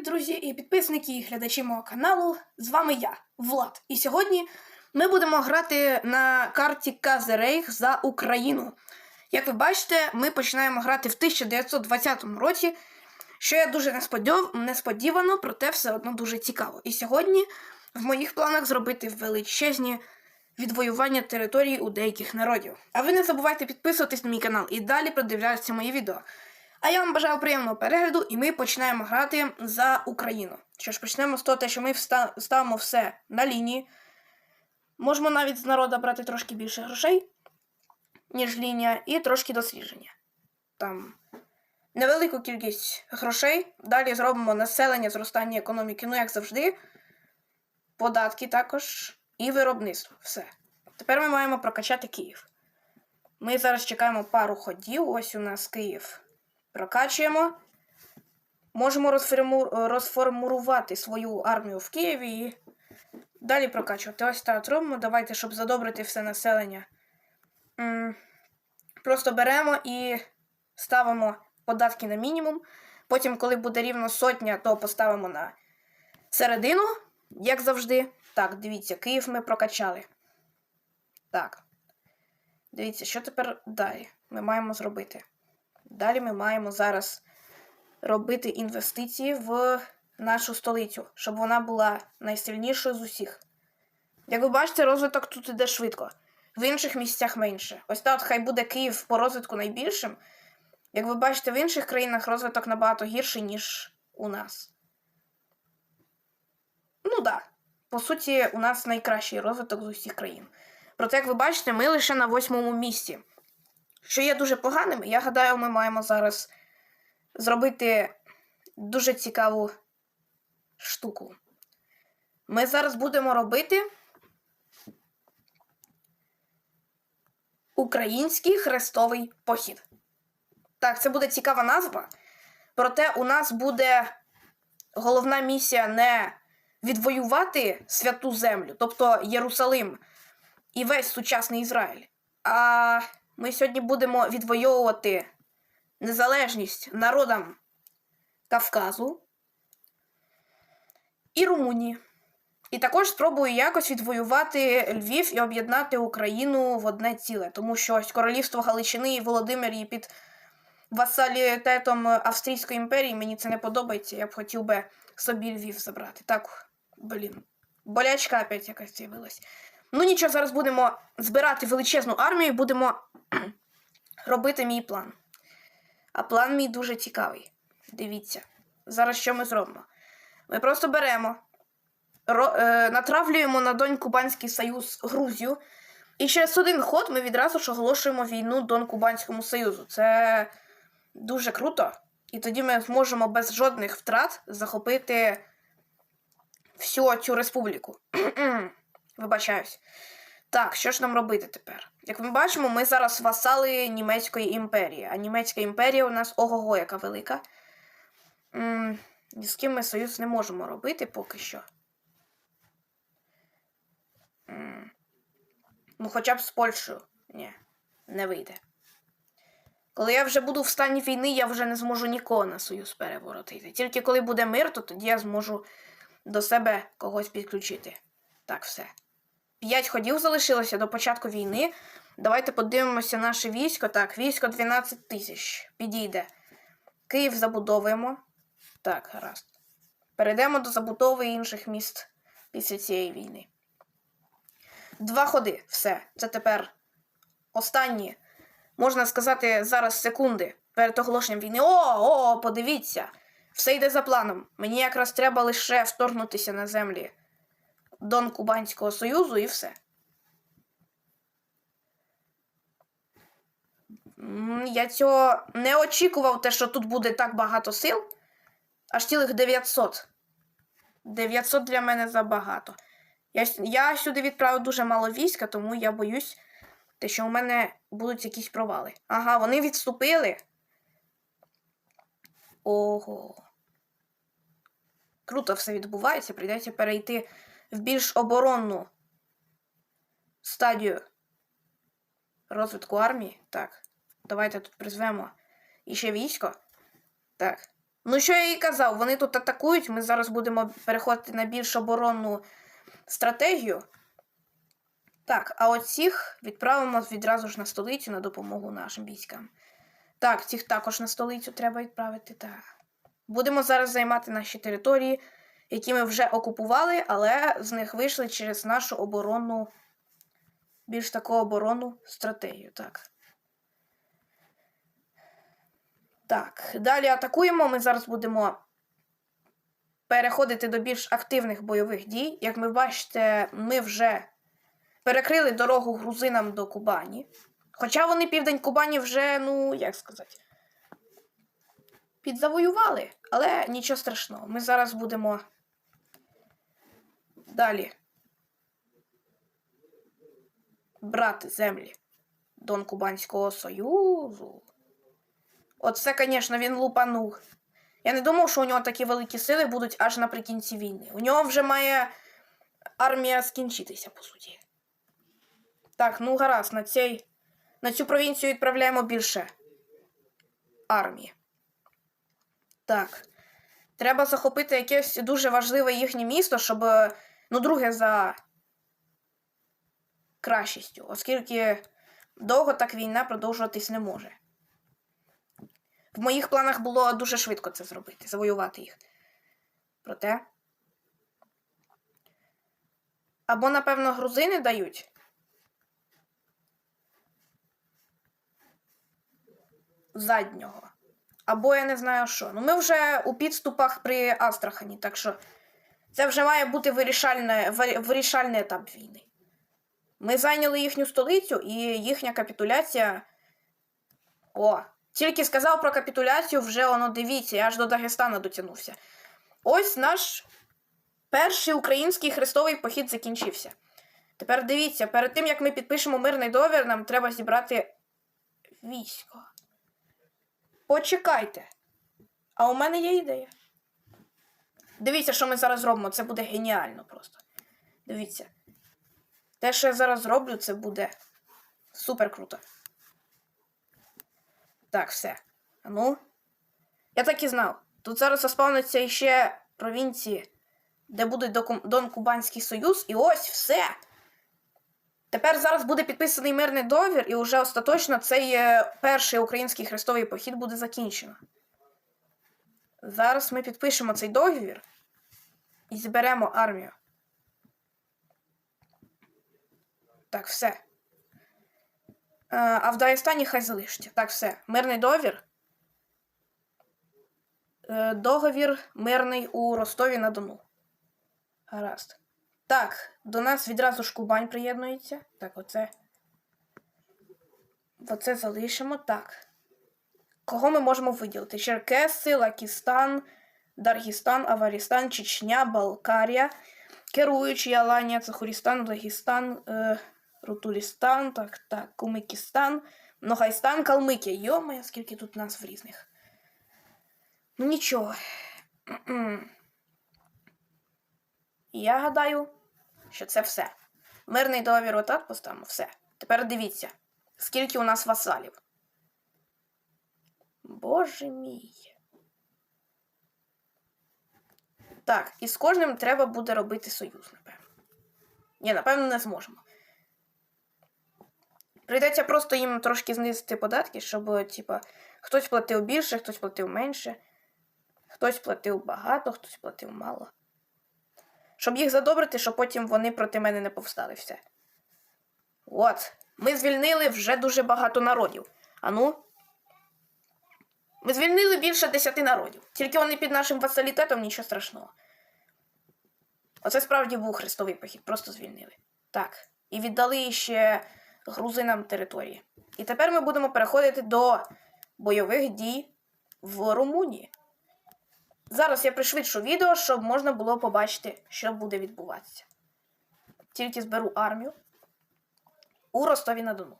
привіт, друзі і підписники і глядачі мого каналу. З вами я, Влад. І сьогодні ми будемо грати на карті Казе Рейх за Україну. Як ви бачите, ми починаємо грати в 1920 році, що є дуже несподівано, проте все одно дуже цікаво. І сьогодні в моїх планах зробити величезні відвоювання території у деяких народів. А ви не забувайте підписуватись на мій канал і далі продивлятися мої відео. А я вам бажаю приємного перегляду, і ми починаємо грати за Україну. Що ж, почнемо з того, що ми ставимо все на лінії. Можемо навіть з народу брати трошки більше грошей, ніж лінія, і трошки дослідження. Там невелику кількість грошей. Далі зробимо населення, зростання економіки, ну як завжди. Податки також і виробництво. Все. Тепер ми маємо прокачати Київ. Ми зараз чекаємо пару ходів. Ось у нас Київ. Прокачуємо. Можемо розформу- розформувати свою армію в Києві і далі прокачувати. Ось так робимо. Давайте, щоб задобрити все населення. Просто беремо і ставимо податки на мінімум. Потім, коли буде рівно сотня, то поставимо на середину, як завжди. Так, дивіться, Київ ми прокачали. Так. Дивіться, що тепер далі ми маємо зробити. Далі ми маємо зараз робити інвестиції в нашу столицю, щоб вона була найсильнішою з усіх. Як ви бачите, розвиток тут іде швидко, в інших місцях менше. Ось так, хай буде Київ по розвитку найбільшим. Як ви бачите, в інших країнах розвиток набагато гірший, ніж у нас. Ну так. Да. По суті, у нас найкращий розвиток з усіх країн. Проте, як ви бачите, ми лише на восьмому місці що є дуже поганим, я гадаю, ми маємо зараз зробити дуже цікаву штуку. Ми зараз будемо робити Український хрестовий похід. Так, це буде цікава назва. Проте у нас буде головна місія не відвоювати святу землю, тобто Єрусалим і весь сучасний Ізраїль. А ми сьогодні будемо відвоювати незалежність народам Кавказу і Румунії. І також спробую якось відвоювати Львів і об'єднати Україну в одне ціле, тому що ось королівство Галичини і Володимир є під васалітетом Австрійської імперії. Мені це не подобається. Я б хотів би собі Львів забрати. Так, блін. Болячка опять якась з'явилась. Ну нічого, зараз будемо збирати величезну армію будемо робити мій план. А план мій дуже цікавий. Дивіться. Зараз що ми зробимо? Ми просто беремо, ро, е, натравлюємо на Донь Кубанський Союз Грузію. І через один ход ми відразу ж оголошуємо війну Дон Кубанському Союзу. Це дуже круто. І тоді ми зможемо без жодних втрат захопити всю цю республіку. Вибачаюсь. Так, що ж нам робити тепер? Як ми бачимо, ми зараз васали Німецької імперії. А Німецька імперія у нас ого-го, яка велика. М, Ні з ким ми союз не можемо робити поки що. М, Ну, хоча б з Польщею. Ні, не вийде. Коли я вже буду в стані війни, я вже не зможу нікого на союз переворотити. Тільки коли буде мир, то тоді я зможу до себе когось підключити. Так, все. П'ять ходів залишилося до початку війни. Давайте подивимося наше військо. Так, військо 12 тисяч. Підійде. Київ забудовуємо. Так, гаразд. Перейдемо до забудови інших міст після цієї війни. Два ходи. Все. Це тепер останні, можна сказати, зараз секунди перед оголошенням війни. О, о, подивіться! Все йде за планом. Мені якраз треба лише вторгнутися на землі Дон Кубанського Союзу і все. Я цього не очікував, те, що тут буде так багато сил. Аж цілих 900. 900 для мене забагато. Я, я сюди відправив дуже мало війська, тому я боюсь, те, що у мене будуть якісь провали. Ага, вони відступили. Ого. Круто все відбувається. Прийдеться перейти в більш оборонну стадію розвитку армії. Так, давайте тут призвемо іще військо. Так, Ну, що я і казав, вони тут атакують. Ми зараз будемо переходити на більш оборонну стратегію. Так, а оцих відправимо відразу ж на столицю на допомогу нашим військам. Так, цих також на столицю треба відправити. Так. Будемо зараз займати наші території, які ми вже окупували, але з них вийшли через нашу оборонну, більш таку оборонну стратегію. Так. Так, далі атакуємо. Ми зараз будемо переходити до більш активних бойових дій. Як ви бачите, ми вже перекрили дорогу грузинам до Кубані. Хоча вони південь Кубані вже, ну, як сказати, підзавоювали. Але нічого страшного. Ми зараз будемо далі брати землі Дон Кубанського Союзу. Оце, звісно, він лупанув. Я не думав, що у нього такі великі сили будуть аж наприкінці війни. У нього вже має армія скінчитися, по суті. Так, ну гаразд, на, цей, на цю провінцію відправляємо більше армії. Так. Треба захопити якесь дуже важливе їхнє місто, щоб. Ну, друге за кращістю, оскільки довго так війна продовжуватись не може. В моїх планах було дуже швидко це зробити, завоювати їх. Проте. Або, напевно, грузини дають. Заднього. Або я не знаю що. Ну, ми вже у підступах при Астрахані, так що це вже має бути вирішальне, вирішальний етап війни. Ми зайняли їхню столицю, і їхня капітуляція. О, тільки сказав про капітуляцію, вже воно дивіться, я аж до Дагестана дотягнувся. Ось наш перший український хрестовий похід закінчився. Тепер дивіться, перед тим як ми підпишемо мирний довір, нам треба зібрати військо. Почекайте. А у мене є ідея. Дивіться, що ми зараз робимо. Це буде геніально просто. Дивіться. Те, що я зараз зроблю, це буде супер круто. Так, все. Ну. Я так і знав. Тут зараз заспавниться іще провінції, де буде Дон Кубанський Союз, і ось все. Тепер зараз буде підписаний мирний договір, і вже остаточно цей е, перший український хрестовий похід буде закінчено. Зараз ми підпишемо цей договір і зберемо армію. Так, все. Е, А в Дагестані хай залишиться. Так, все. Мирний договір. Е, Договір мирний у Ростові на Дону. Гаразд. Так, до нас відразу ж Кубань приєднується. Так, оце. Оце залишимо. Так. Кого ми можемо виділити? Черкеси, Лакістан, Даргістан, Аварістан, Чечня, Балкарія, керуючий Аланія, Цахурістан, Дагестан, е, Рутулістан, так, так, Кумикістан, Ногайстан, Калмикія. Йомає, скільки тут назв різних. Ну нічого. Я гадаю, що це все. Мирний договір отак поставимо, все. Тепер дивіться, скільки у нас васалів. Боже мій. Так, і з кожним треба буде робити союз, напевно. Ні, напевно, не зможемо. Прийдеться просто їм трошки знизити податки, щоб, типа, хтось платив більше, хтось платив менше, хтось платив багато, хтось платив мало. Щоб їх задобрити, щоб потім вони проти мене не повстали все. От, ми звільнили вже дуже багато народів. Ану. Ми звільнили більше десяти народів. Тільки вони під нашим васалітетом нічого страшного. Оце справді був хрестовий похід, просто звільнили. Так. І віддали ще грузинам території. І тепер ми будемо переходити до бойових дій в Румунії. Зараз я пришвидшу відео, щоб можна було побачити, що буде відбуватися. Тільки зберу армію у Ростові на Дону.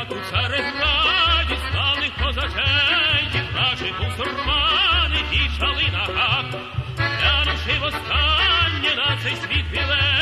Як у Цареграді славних козаченьків наші мусульмани дійшали на гак, глянувши востаннє на цей світ біленький,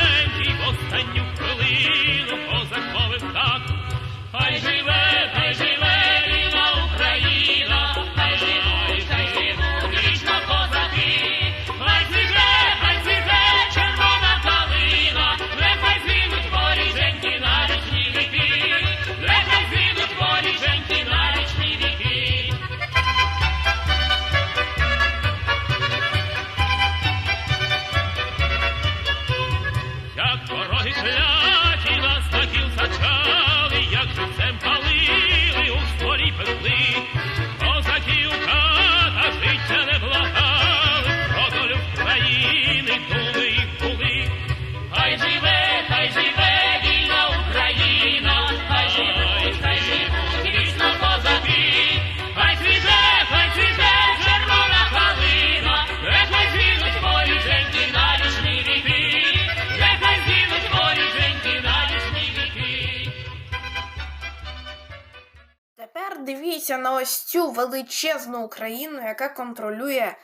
Тепер дивіться на ось цю величезну Україну, яка контролює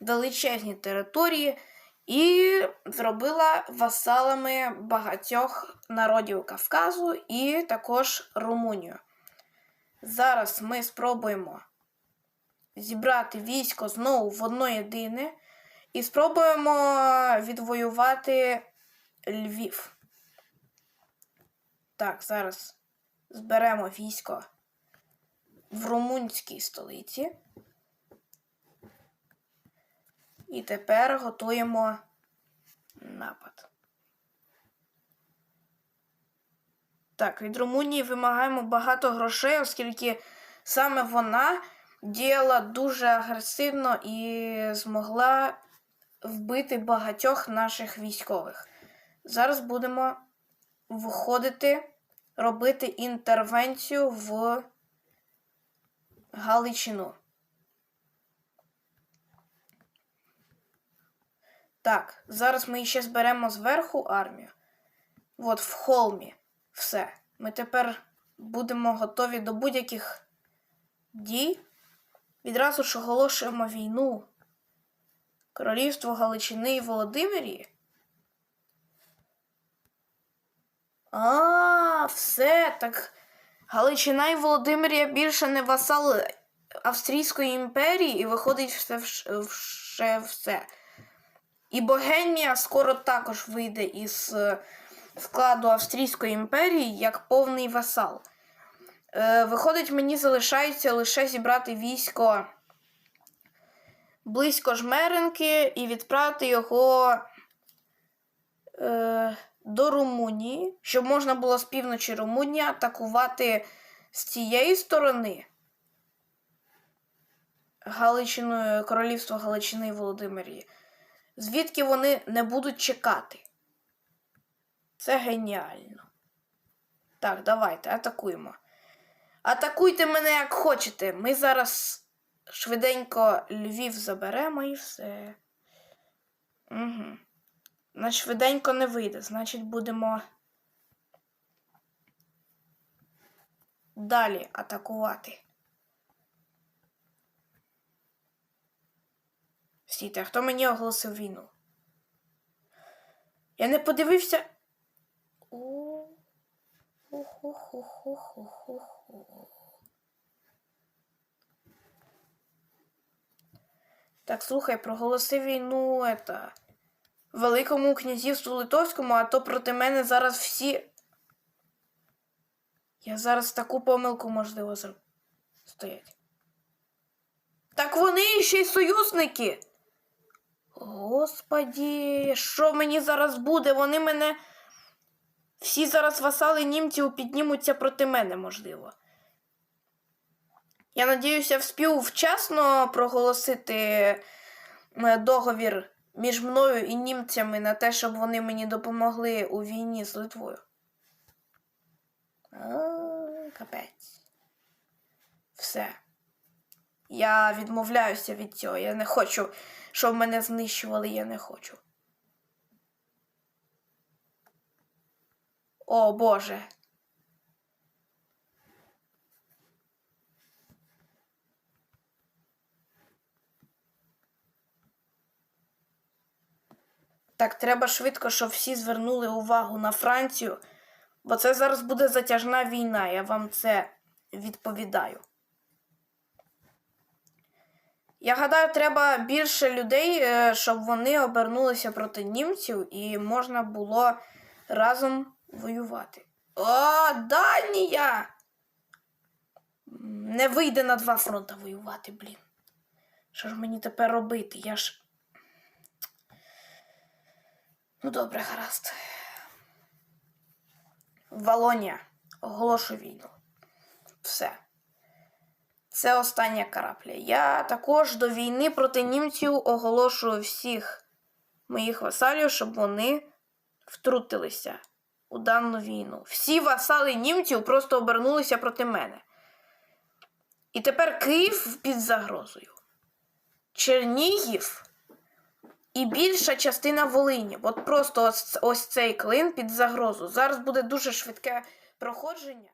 величезні території і зробила васалами багатьох народів Кавказу і також Румунію. Зараз ми спробуємо зібрати військо знову в одно єдине і спробуємо відвоювати Львів. Так, зараз зберемо військо в румунській столиці. І тепер готуємо напад. Так, від Румунії вимагаємо багато грошей, оскільки саме вона діяла дуже агресивно і змогла вбити багатьох наших військових. Зараз будемо виходити, робити інтервенцію в Галичину. Так, зараз ми ще зберемо зверху армію. От в холмі. Все. Ми тепер будемо готові до будь-яких дій. Відразу ж оголошуємо війну. Королівство Галичини і Володимирії. А, все, так Галичина і Володимирія більше не васали Австрійської імперії, і виходить все вш- все. І Богемія скоро також вийде із е, складу Австрійської імперії як повний васал. Е, виходить, мені залишається лише зібрати військо близько Жмеринки і відправити його е, до Румунії, щоб можна було з півночі Румунії атакувати з цієї сторони Галичиною, Королівство Галичини і Володимирії, звідки вони не будуть чекати. Це геніально. Так, давайте, атакуємо. Атакуйте мене як хочете. Ми зараз швиденько Львів заберемо і все. Угу. На швиденько не вийде, значить будемо далі атакувати. Стійте, а хто мені оголосив війну? Я не подивився. О, хо-хо-хо-хо-хо-хо. Так, слухай, проголосив війну это, Великому князівству Литовському, а то проти мене зараз всі. Я зараз таку помилку можливо зроб... стоять. Так вони ще й союзники. Господі, що мені зараз буде? Вони мене. Всі зараз васали німців піднімуться проти мене, можливо. Я надіюся, вспів вчасно проголосити е, договір між мною і німцями на те, щоб вони мені допомогли у війні з Литвою. Капець. Все. Я відмовляюся від цього. Я не хочу, щоб мене знищували, я не хочу. О Боже. Так, треба швидко, щоб всі звернули увагу на Францію, Бо це зараз буде затяжна війна, я вам це відповідаю. Я гадаю, треба більше людей, е, щоб вони обернулися проти німців і можна було разом воювати. О, Данія! Не вийде на два фронта воювати, блін. Що ж мені тепер робити? Я ж. Ну, добре, гаразд. Валонія. Оголошую війну. Все. Це остання карапля. Я також до війни проти німців оголошую всіх моїх васалів, щоб вони втрутилися у дану війну. Всі васали німців просто обернулися проти мене. І тепер Київ під загрозою. Чернігів і більша частина Волині. От просто ось, ось цей клин під загрозу. Зараз буде дуже швидке проходження.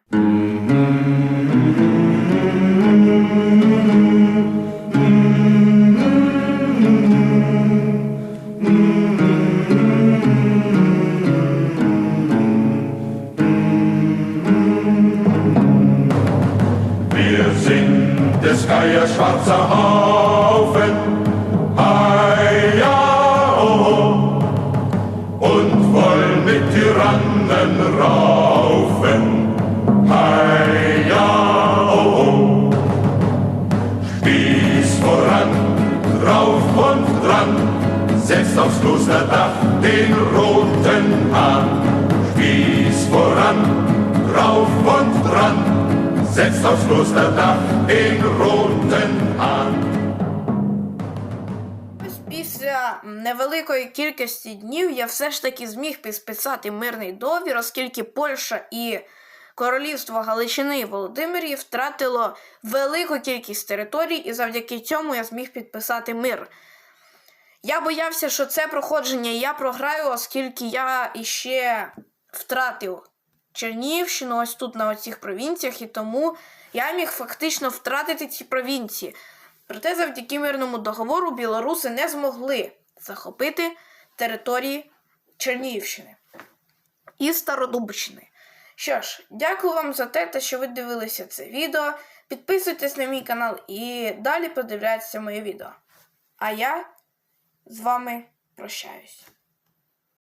Setzt aufs Klosterdach den roten Hahn. Spieß voran, drauf und dran, setzt aufs Klosterdach den roten Hahn. Після невеликої кількості днів я все ж таки зміг підписати мирний договір, оскільки Польща і Королівство Галичини і Володимирів втратило велику кількість територій, і завдяки цьому я зміг підписати мир. Я боявся, що це проходження я програю, оскільки я іще втратив Чернігівщину ось тут на оцих провінціях, і тому я міг фактично втратити ці провінції. Проте завдяки мирному договору білоруси не змогли захопити території Чернігівщини і Стародубщини. Що ж, дякую вам за те, що ви дивилися це відео. Підписуйтесь на мій канал і далі подивляйтеся моє відео. А я з вами прощаюсь.